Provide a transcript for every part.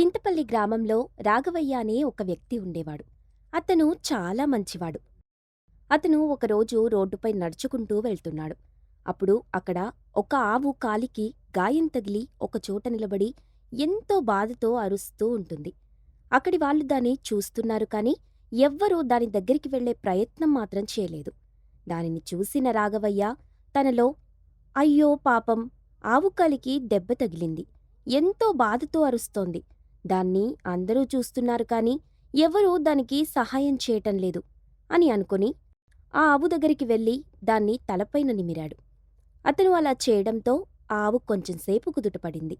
చింతపల్లి గ్రామంలో రాఘవయ్య అనే ఒక వ్యక్తి ఉండేవాడు. అతను చాలా మంచివాడు. అతను ఒకరోజు రోడ్డుపై నడుచుకుంటూ వెళ్తున్నాడు. అప్పుడు అక్కడ ఒక ఆవు కాలికి గాయం తగిలి ఒకచోట నిలబడి ఎంతో బాధతో అరుస్తూ ఉంటుంది. అక్కడి వాళ్ళు దాన్ని చూస్తున్నారు కాని ఎవ్వరూ దాని దగ్గరికి వెళ్ళే ప్రయత్నం మాత్రం చేయలేదు. దానిని చూసిన రాఘవయ్య తనలో అయ్యో పాపం ఆవుకాలికి దెబ్బ తగిలింది. ఎంతో బాధతో అరుస్తోంది. దాన్ని అందరూ చూస్తున్నారు కాని ఎవరూ దానికి సహాయం చేయటం లేదు అని అనుకుని ఆ ఆవు దగ్గరికి వెళ్ళి దాన్ని తలపైన నిమిరాడు. అతను అలా చేయడంతో ఆ ఆవు కొంచెంసేపు కుదుటపడింది.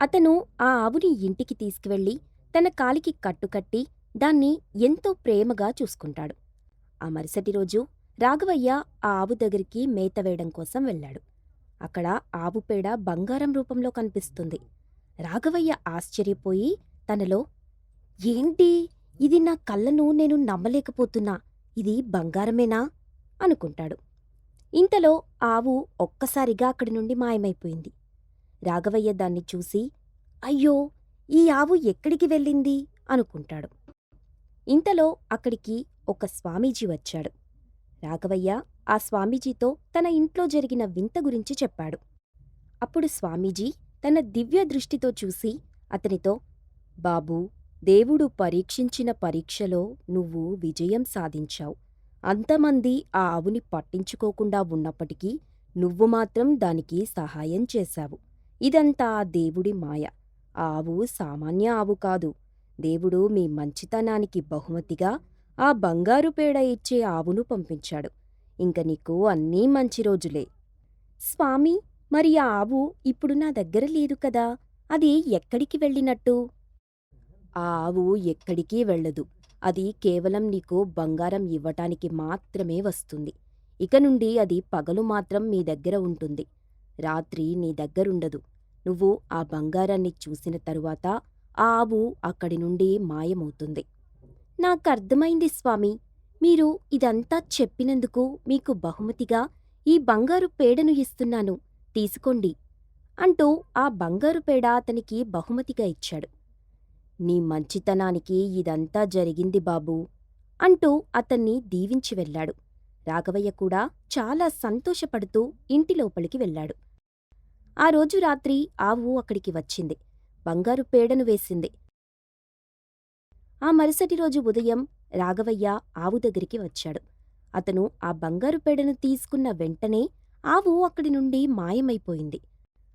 అతను ఆ ఆవుని ఇంటికి తీసుకువెళ్ళి తన కాలికి కట్టుకట్టి దాన్ని ఎంతో ప్రేమగా చూసుకుంటాడు. ఆ మరుసటి రోజు రాఘవయ్య ఆ ఆవు దగ్గరికి మేత వేయడం కోసం వెళ్ళాడు. అక్కడ ఆవు పేడ బంగారం రూపంలో కనిపిస్తుంది. రాఘవయ్య ఆశ్చర్యపోయి తనలో ఏంటి? ఇది నా కళ్ళను నేను నమ్మలేకపోతున్నా. ఇది బంగారమేనా? అనుకుంటాడు. ఇంతలో ఆవు ఒక్కసారిగా అక్కడి నుండి మాయమైపోయింది. రాఘవయ్య దాన్ని చూసి అయ్యో ఈ ఆవు ఎక్కడికి వెళ్ళింది? అనుకుంటాడు. ఇంతలో అక్కడికి ఒక స్వామీజీ వచ్చాడు. రాఘవయ్య ఆ స్వామీజీతో తన ఇంట్లో జరిగిన వింత గురించి చెప్పాడు. అప్పుడు స్వామీజీ తన దివ్య దృష్టితో చూసి అతనితో బాబూ దేవుడు పరీక్షించిన పరీక్షలో నువ్వు విజయం సాధించావు. అంతమంది ఆ ఆవుని పట్టించుకోకుండా ఉన్నప్పటికీ నువ్వు మాత్రం దానికి సహాయం చేశావు. ఇదంతా ఆ దేవుడి మాయ. ఆ ఆవు సామాన్య ఆవు కాదు. దేవుడు మీ మంచితనానికి బహుమతిగా ఆ బంగారు పేడ ఇచ్చే ఆవును పంపించాడు. ఇంక నీకు అన్నీ మంచి రోజులే. స్వామి మరి ఆ ఆవు ఇప్పుడు నా దగ్గర లేదు కదా అది ఎక్కడికి వెళ్ళినట్టు? ఆ ఆవు ఎక్కడికి వెళ్ళదు. అది కేవలం నీకు బంగారం ఇవ్వటానికి మాత్రమే వస్తుంది. ఇక నుండి అది పగలు మాత్రం మీ దగ్గర ఉంటుంది. రాత్రి నీ దగ్గరుండదు. నువ్వు ఆ బంగారాన్ని చూసిన తరువాత ఆ ఆవు అక్కడి నుండి మాయమవుతుంది. నాకర్థమైంది స్వామి. మీరు ఇదంతా చెప్పినందుకు మీకు బహుమతిగా ఈ బంగారు పేడను ఇస్తున్నాను. తీసుకోండి అంటూ ఆ బంగారు పేడ అతనికి బహుమతిగా ఇచ్చాడు. నీ మంచితనానికి ఇదంతా జరిగింది బాబూ అంటూ అతన్ని దీవించి వెళ్ళాడు. రాఘవయ్య కూడా చాలా సంతోషపడుతూ ఇంటి లోపలికి వెళ్ళాడు. ఆ రోజు రాత్రి ఆవు అక్కడికి వచ్చింది. బంగారు పేడను వేసింది. ఆ మరుసటి రోజు ఉదయం రాఘవయ్య ఆవు దగ్గరికి వచ్చాడు. అతను ఆ బంగారు పేడను తీసుకున్న వెంటనే ఆవు అక్కడి నుండి మాయమైపోయింది.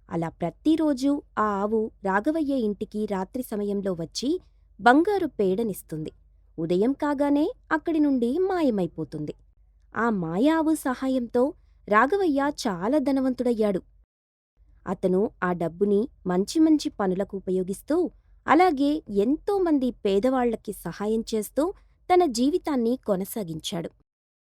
అలా ప్రతిరోజూ ఆ ఆవు రాఘవయ్య ఇంటికి రాత్రి సమయంలో వచ్చి బంగారు పేడనిస్తుంది. ఉదయం కాగానే అక్కడి నుండి మాయమైపోతుంది. ఆ మాయావు సహాయంతో రాఘవయ్య చాలా ధనవంతుడయ్యాడు. అతను ఆ డబ్బుని మంచి మంచి పనులకు ఉపయోగిస్తూ అలాగే ఎంతోమంది పేదవాళ్ళకి సహాయం చేస్తూ తన జీవితాన్ని కొనసాగించాడు.